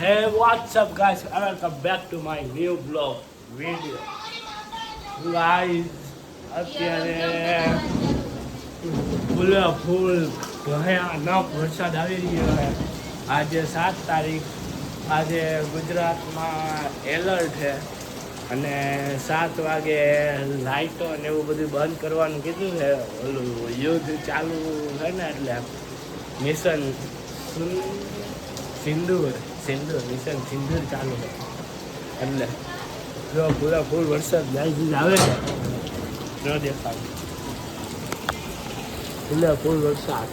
Hey, what's up, guys? Welcome back to my new vlog video. Guys, અત્યારે ફૂલે ફૂલ ભયાનક વરસાદ આવી રહ્યો છે આજે સાત તારીખ આજે ગુજરાતમાં એલર્ટ છે અને સાત વાગે લાઇટો ને એવું બધું બંધ કરવાનું કીધું છે ઓલું યુદ્ધ ચાલુ છે ને એટલે મિશન સિંદૂર સિંદૂર મિશન સિંદૂર ચાલુ છે. એટલે? જો પૂરા ફૂલ વરસાદ ગાય આવે છે. ન દેખાય. પૂરા ફૂલ વરસાદ.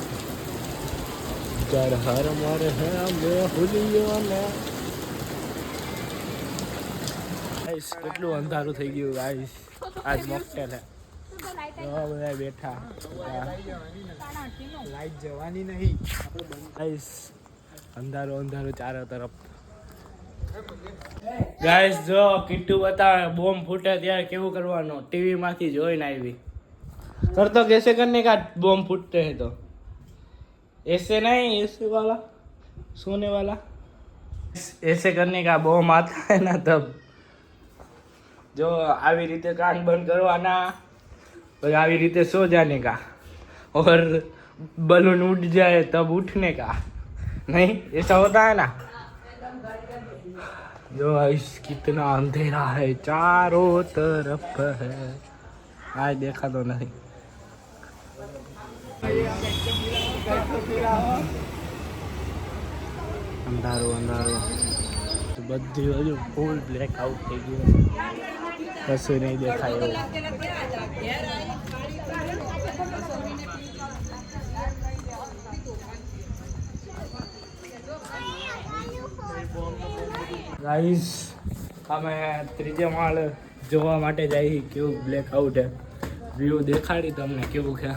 કર હર મર હે હુલિયો ને ગાઈસ કેટલું અંધારું થઈ ગયું ગાઈસ આજ મોકટેલ હે બધા બેઠા. લાઈટ જવાની નહીં. ગાઈસ અંધારો અંધારો ચારો તરફ. ગાઈસ જો કીટુ બતાવે બોમ્બ ફૂટે ત્યારે કેવું કરવાનું? ટીવી માંથી જોઈને આવી. કરતો કેસે કરને કા બોમ્બ ફૂટતે હે તો? એસે નહીં એસે વાલા સોને વાલા એસે કરને કા બોમ્બ આતા હે ના તબ જો આવી રીતે કાન બંધ કરવાના પછી આવી રીતે સો જાને કા? ઓર બલૂન ઉડ જાય તબ ઉઠને કા? नहीं ऐसा होता है ना जो इस कितना अंधेरा है चारों तरफ है आज देखा तो नहीं અંધારું અંધારું બધી હજુ ફૂલ બ્લેક આઉટ થઈ ગયું કશું નહીં દેખાય એવું ગાઈસ અમે ત્રીજે માળ જોવા માટે જઈએ કેવું બ્લેક આઉટ હે વ્યૂ દેખાડી તમને કેવું છે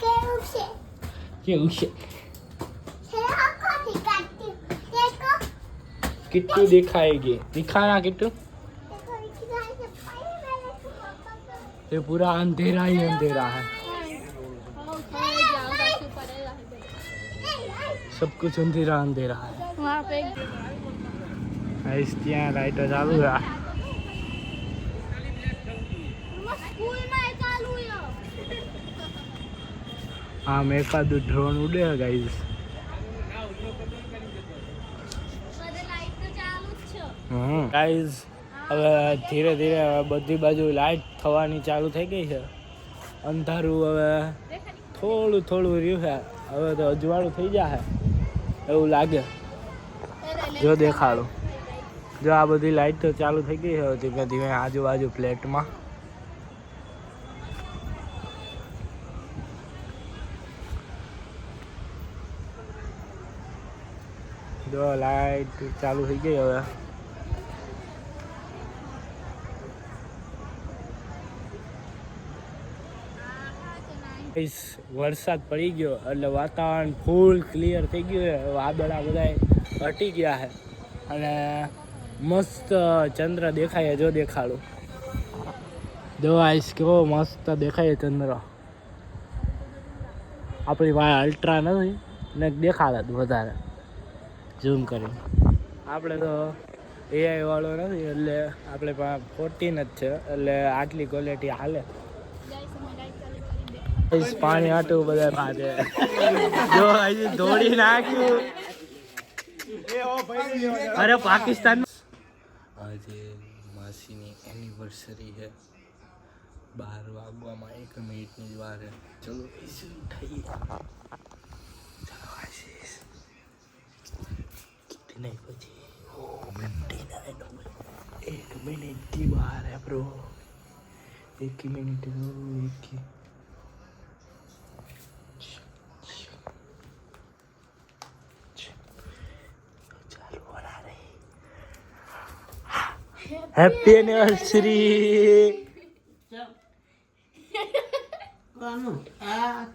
કેવું છે કેવું છે છે આખોથી કાઢતી દેખો किट्टू दिखाएगी दिखाना किट्टू देखो इतना से पानी मैंने सुबह ये पूरा अंधेरा ही अंधेरा है सब कुछ अंधेरा अंधेरा है वहाँ पे ગાઈસ ત્યાં લાઈટો ચાલુ છે. આમ એકાદ ડ્રોન ઉડે ગાઈસ ગાઈસ હવે ધીરે ધીરે બધી બાજુ લાઈટ થવાની ચાલુ થઈ ગઈ છે. અંધારું હવે થોડું થોડું રહ્યું છે. હવે તો અજવાળું થઈ જશે એવું લાગે. જો દેખાડું. જો આ બધી લાઈટ તો ચાલુ થઈ ગઈ હવે ધીમે ધીમે આજુબાજુ ફ્લેટમાં. જો લાઈટ ચાલુ થઈ ગઈ હવે. વરસાદ પડી ગયો એટલે વાતાવરણ ફૂલ ક્લિયર થઈ ગયું છે. વાદળા બધા હટી ગયા છે. અને મસ્ત ચંદ્ર દેખાય, જો દેખાડું. જો આઈસ કેવો મસ્ત દેખાય ચંદ્ર. આપણી પાસે અલ્ટ્રા નથી, ને દેખાડે વધારે. ઝૂમ કરી આપણે તો એઆઈ વાળો નથી, એટલે આપણે પાસે ફોર્ટીન જ છે, એટલે આટલી ક્વોલિટી હાલે. પાણી આટું બધા પાસે જો હજી દોડી નાખ્યું. અરે પાકિસ્તાન આજે માસીની એનિવર્સરી છે. બાર વાગવામાં એક મિનિટની જ વાર ચલો ઉઠાઈએ. ચલો, આશીષ. કિતને પછી. એક મિનિટની બહાર બ્રો એક મિનિટ હેપી એનિવર્સરી કોનું આ